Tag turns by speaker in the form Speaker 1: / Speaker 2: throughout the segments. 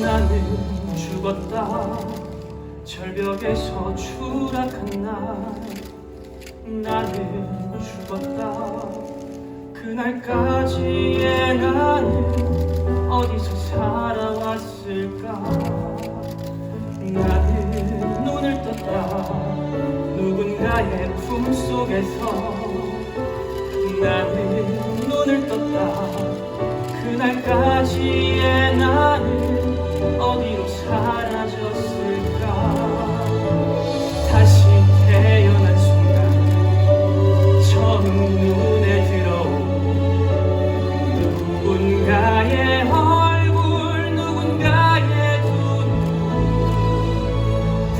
Speaker 1: 나는 죽었다. 절벽에서 추락한 날 나는 죽었다. 그날까지의 나는 어디서 살아왔을까? 나는 눈을 떴다. 누군가의 품속에서 나는 눈을 떴다. 그날까지의 나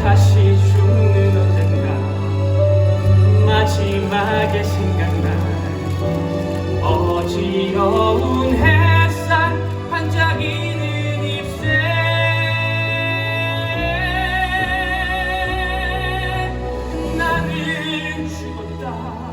Speaker 1: 다시 죽는 언젠가 마지막에 생각나 어지러운 햇살 반짝이는 잎새. 나는 죽었다.